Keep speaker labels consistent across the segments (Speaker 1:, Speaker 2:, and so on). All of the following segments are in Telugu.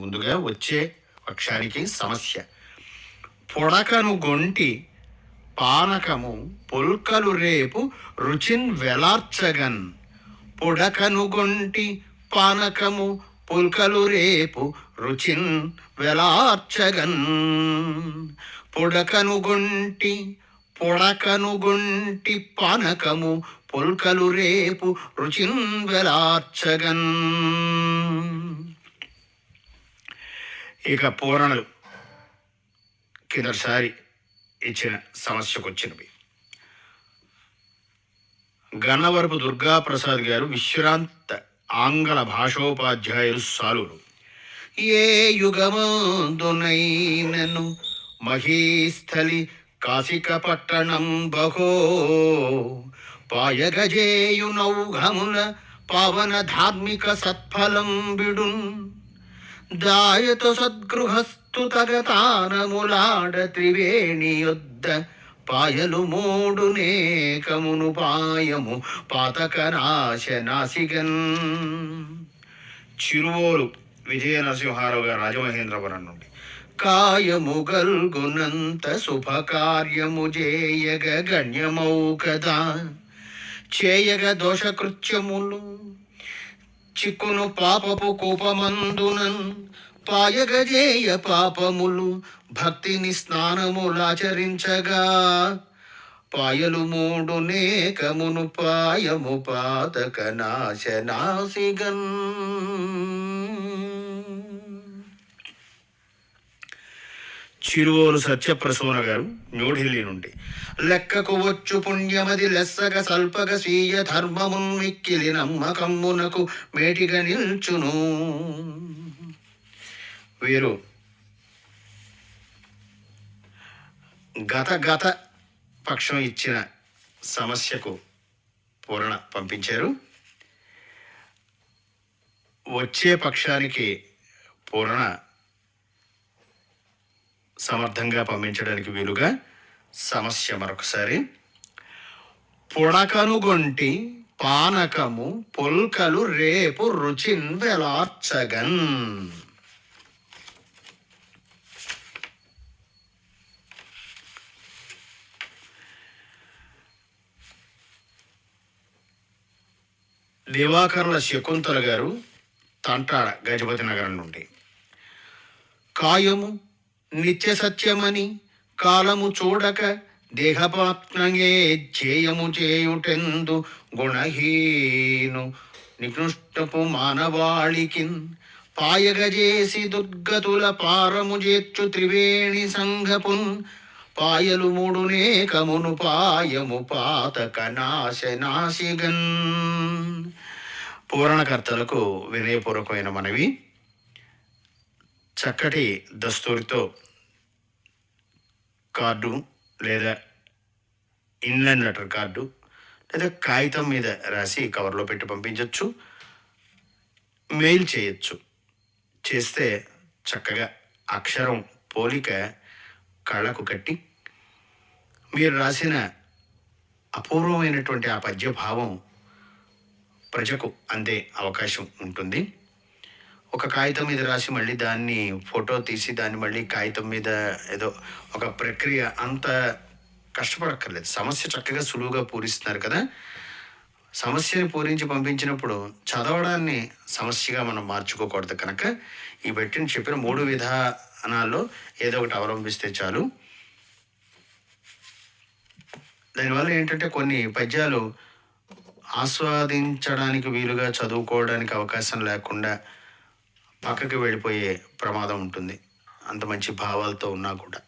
Speaker 1: ముందుగా వచ్చే పక్షానికి సమస్య. పొడకను గొంటి పానకము పొల్కలు రేపు రుచిన్ వెలార్చగన్. పొడకను గొంటి పానకము పుల్కలు రేపు రుచిన్ వెలార్చగన్. పొడకను గొంటి పొడకను గొంటి పానకము పుల్కలు రేపు రుచిన్ వెలార్చగన్. ఇక పూరణలు కిందసారి ఇచ్చిన సమస్యకు వచ్చినవి గన్నవరపు దుర్గాప్రసాద్ గారు విశ్రాంత ఆంగ్ల భాషోపాధ్యాయులు సాలురు. ఏ యుగమందునైనను మహీస్థలి కాశిక పట్టణం బహో పాయగజేయునౌఘముల పవన ధార్మిక సత్ఫలం బిడున్ దాయత సద్గృహస్థు తగతానములాడ త్రివేణి యొద్ద. పాయలు మూడు నేకమును పాయము పాతక నాశనాసిగన్ చిరువోలు విజయ నరసింహారావు గారు రాజమహేంద్రవరం నుండి. కాయము గల్గునంత శుభకార్యము చేయగ గణ్యమౌ కదా. చేయగ దోషకృత్యములు చిక్కును పాపపు కోపమందునన్. పాయగజేయ పాపములు భక్తిని స్నానములాచరించగా. పాయలు మూడు నేకమును పాయము పాతక నాశనాసిగన్ చిరువోలు సత్యప్రసూన గారు న్యూఢిల్లీ నుండి. లెక్కకు వచ్చు పుణ్యమది లెస్సగ సల్పగ స్వీయ ధర్మమున్ మిక్కిలి నమ్మకమ్మునకు మేటిగా నిల్చును. వీరు గత గత పక్షం ఇచ్చిన సమస్యకు పూరణ పంపించారు. వచ్చే పక్షానికి పూరణ సమర్థంగా పంపించడానికి వీలుగా సమస్య మరొకసారి. పొడకనుగొంటి పానకము పొల్కలు రేపు రుచిన్ వెలార్చగన్. దివాకర్ల శకుంతల గారు తంటాడ గజపతి నగరం నుండి. కాయము నిత్య సత్యమని కాలము చూడక దేహపాత్మయే ధ్యేయము చేయుటెందు గుణహీను. నికృష్టపు మానవాళికిన్ పాయగజేసి దుర్గతుల పారము చేర్చు త్రివేణి సంఘపున్ పాయలు మూడునే కమును పాయము పాతక నాశనాశిగన్ పూరణకర్తలకు వినయపూర్వకమైన మనవి. చక్కటి దస్తూరితో కార్డు లేదా ఇన్లైన్ లెటర్ కార్డు లేదా కాగితం మీద రాసి కవర్లో పెట్టి పంపించవచ్చు మెయిల్ చేయొచ్చు. చేస్తే చక్కగా అక్షరం పోలిక కళ్ళకు కట్టి మీరు రాసిన అపూర్వమైనటువంటి ఆ పద్యభావం ప్రజకు అందే అవకాశం ఉంటుంది. ఒక కాగితం మీద రాసి మళ్ళీ దాన్ని ఫోటో తీసి దాన్ని మళ్ళీ కాగితం మీద ఏదో ఒక ప్రక్రియ అంత కష్టపడక్కర్లేదు. సమస్య చక్కగా సులువుగా పూరిస్తున్నారు కదా. సమస్యని పూరించి పంపించినప్పుడు చదవడాన్ని సమస్యగా మనం మార్చుకోకూడదు కనుక ఈ పెట్టిన చెప్పిన మూడు విధానాల్లో ఏదో ఒకటి అవలంబిస్తే చాలు. దానివల్ల ఏంటంటే కొన్ని పద్యాలు ఆస్వాదించడానికి వీలుగా చదువుకోవడానికి అవకాశం లేకుండా పక్కకి వెళ్ళిపోయే ప్రమాదం ఉంటుంది. అంత మంచి భావాలతో ఉన్నా కూడా.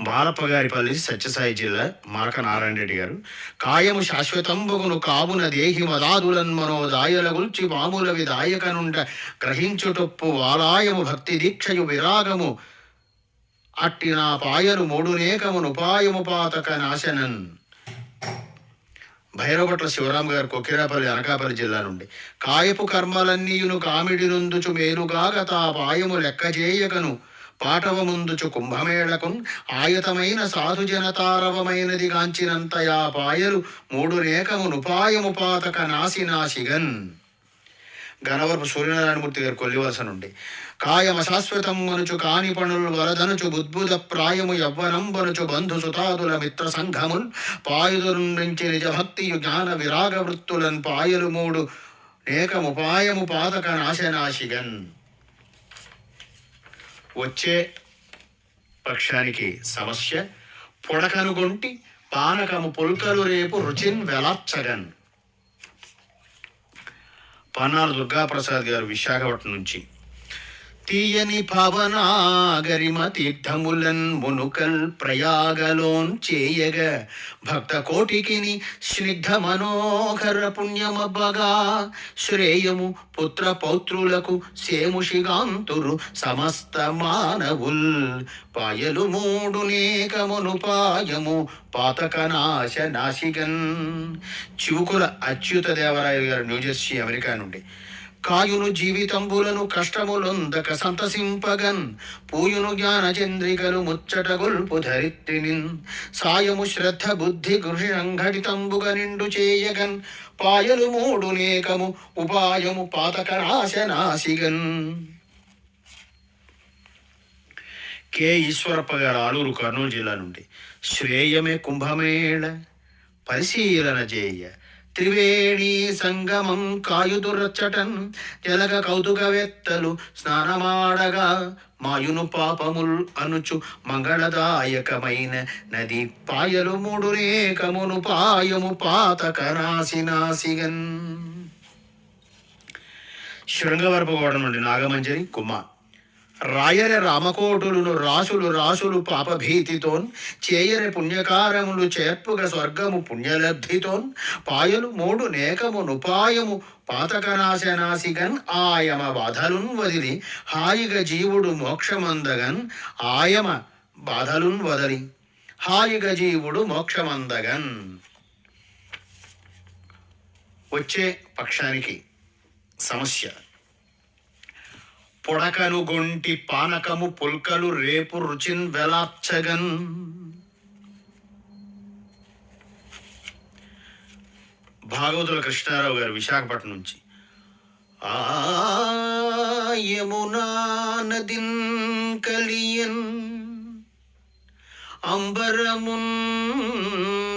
Speaker 1: బాలపగారిపల్లి సత్యసాయి జిల్లా మారక నారాయణ రెడ్డి గారు కాయము శాశ్వతంబగును కావున దేహి మదాదులన్ మనోదాయల గుల్చి మామూల విదాయకనుండ గ్రహించుటొప్పు వాలాయము భక్తి దీక్షయు విరాగము అట్టి నా పాయలు మూడునేకమును ఉపాయము పాతక నాశనన్. భైరవపట్ల శివరాం గారు కొకిరాపల్లి అనకాపల్లి జిల్లా నుండి. కాయపు కర్మలన్నీయును కామిడి నుందుచు మేలుగాక తా పాయము లెక్క చేయకను పాటవ ముందుచు కుంభమేళకున్ ఆయతమైన సాధుజనతారవమైనది గాంచినంతయా పాయలు మూడు రేఖమును పాయము పాతక సూర్యనారాయణమూర్తి గారు కొల్లివలస నుండి కాయమ శాశ్వతం మనుచు కాని పనులు వరదనుచు బుద్భుత ప్రాయము యవ్వనంబనుచు బంధు సుతాదుల మిత్ర సంఘమున్ పాయుధుల నుంచి నిజభక్తి జ్ఞాన విరాగ వృత్తులన్ పాయలు మూడు నేకముపాయము పాతక నాశనాశిగన్. వచ్చే పక్షానికి సమస్య పొడకనుగొంటి పానకము పుల్కలు రేపు రుచిన్ వెలార్చగన్. పన్నాల దుర్గాప్రసాద్ గారు విశాఖపట్నం నుంచి. తీయని పవనాగరిమ తీర్థములన్ మునుకల్ ప్రయాగలోన్ చేయగ. భక్త కోటికిని స్నిగ్ధ మనోహర పుణ్యమబ్బగా. శ్రేయము పుత్ర పౌత్రులకు సేముషిగాంతురు సమస్త మానవుల్. పాయలు మూడు నేకమును పాయము పాతక నాశ నాశిగన్. చివుకుల అచ్యుత దేవరాయలు గారు న్యూజెర్సీ అమెరికా నుండి. కాయును జీవితంబులను కష్టములొందక సంతసింపగన్. పూయును జ్ఞానచంద్రికలు ముచ్చట ధరిత్రినిన్. సాయము శ్రద్ధ బుద్ధి కృషి సంఘటితంబుగ నిండు చేయగన్. పాయలు మూడు నేకము ఉపాయము పాతక నాశనాశిగన్ కె ఈశ్వరప్ప గారు ఆలూరు కర్నూలు జిల్లా నుండి. శ్రేయమే కుంభమేళ. పరిశీలన చేయ త్రివేణీ సంగమం కాయుదురచ్చటన్ జలగ కౌతుకవేత్తలు స్నానమాడగా మాయును పాపముల్ అనుచు మంగళదాయకమైన నది పాయలు మూడు రేకమును పాయము పాతక నాశినాశిగన్ శృంగవరపగోడ నుండి నాగమంజరి కుమార్ రాయర రామకోటులును రాసులు రాసులు పాపభీతితోన్ చేయని పుణ్యకారములు చేర్పుగ స్వర్గము పుణ్యలబ్ధితోన్ పాయలు మూడు నేకము నుపాయము పాతకనాశనాశిగన్ ఆయమ బాధలున్ వదిలి హాయిగ జీవుడు మోక్షమందగన్ ఆయమ బాధలున్ వదలి హాయిగ జీవుడు మోక్షమందగన్. వచ్చే పక్షానికి సమస్య. పొడకను గొంటి పానకము పుల్కలు రేపు రుచిన్ వెలాప్చగన్ భాగవతుల కృష్ణారావు గారు విశాఖపట్నం నుంచి. ఆ యమునా నదిన్ కలియన్ అంబరమున్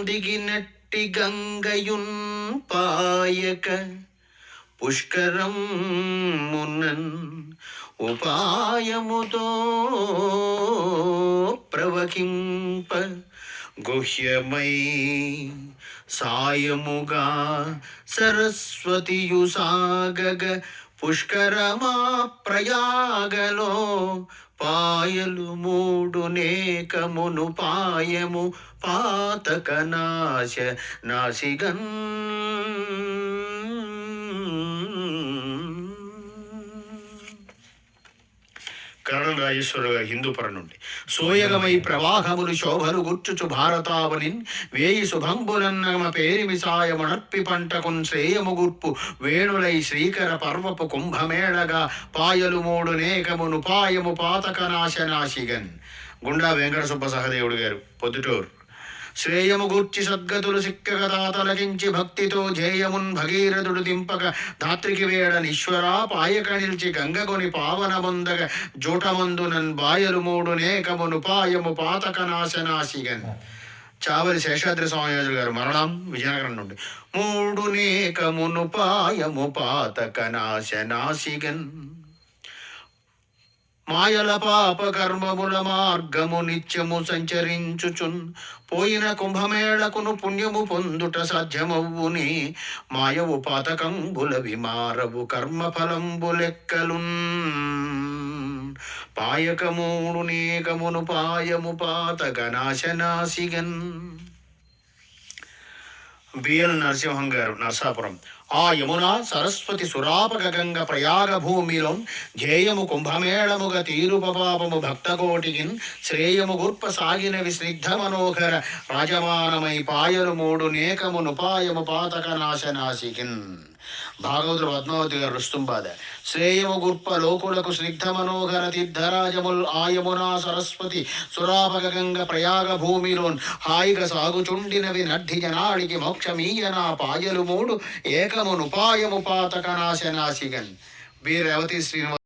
Speaker 1: దిగినట్టి గంగయున్ పాయక పుష్కరం మున్నన్ ఉపాయముతో ప్రవకింప గుహ్యమై సాయముగా సరస్వతియు సాగగ పుష్కరమా ప్రయాగలో పాయలు మూడు నేకమును పాయము పాతక నాశ నాసిగన్ కరణం రాజేశ్వర నుండి. సోయగమై ప్రవాహములు శోభలు గుర్చుచు భారతావలిన్ వేయి శుభంబులన్నమ పేరిమి సాయమణర్పి పంటకున్ శ్రేయము గుర్పు వేణులై శ్రీకర పర్వపు కుంభమేళగా పాయలు మూడు నేకమును పాయము పాతక నాశనాశిగన్. గుండా వెంకట సుబ్బ సహదేవుడు గారు పొద్దుటూరు. శ్రేయము గూర్చి సద్గతులు సిక్కగ తాతలకించి భక్తితో జేయమున్ భగీరథుడు దింపక దాత్రికి వేడని నిశ్వరా పాయక నిలిచి గంగగొని పావన ముందగ జూటమందునన్ బాయలు మూడు నేకమును పాయము పాతక నాశనాశిగన్ చావలి శేషాద్రి స్వామిరాజు గారు మరణం విజయనగరం నుండి. మూడు నేకమును పాయము పాతక నాశనాశిగన్ మాయల పాప కర్మముల మార్గము నిత్యము సంచరించుచున్. పోయిన కుంభమేళకును పుణ్యము పొందుట సాధ్యమవ్వుని మాయవు పాతకంబుల విమారవు కర్మఫలంబులెక్కలున్ పాయకమూడు నీకమును పాయము పాతక నాశనాశిగన్ బిఎల్ నరసింహం గారు నరసాపురం. ఆ యమున సరస్వతి సురాపగంగ ప్రయాగ భూమిలో ధ్యేయము కుంభమేళముగ తీరుపపాపము భక్తకోటికిన్ శ్రేయము గుర్ప సాగినవి స్నిగ్ధ మనోహర రాజమానమై పాయలు మూడు నేకమునుపాయము పాతక నాశనాశికిన్. భాగవతుడు పద్మావతి గారు రుస్తుంబాద. శ్రేయము గుర్ప లోకులకు స్నిగ్ధ మనోహర తీర్థరాజముల్ ఆయమునా సరస్వతి సురాపగంగ ప్రయాగ భూమిలోన్ హాయిగ సాగుచుండినవి నడ్డి జనాడికి మోక్షమీయనా పాయలు మూడు. ఏకమునుపాయము పాతక నాశనాశిగన్ బి రేవతి శ్రీనివాస్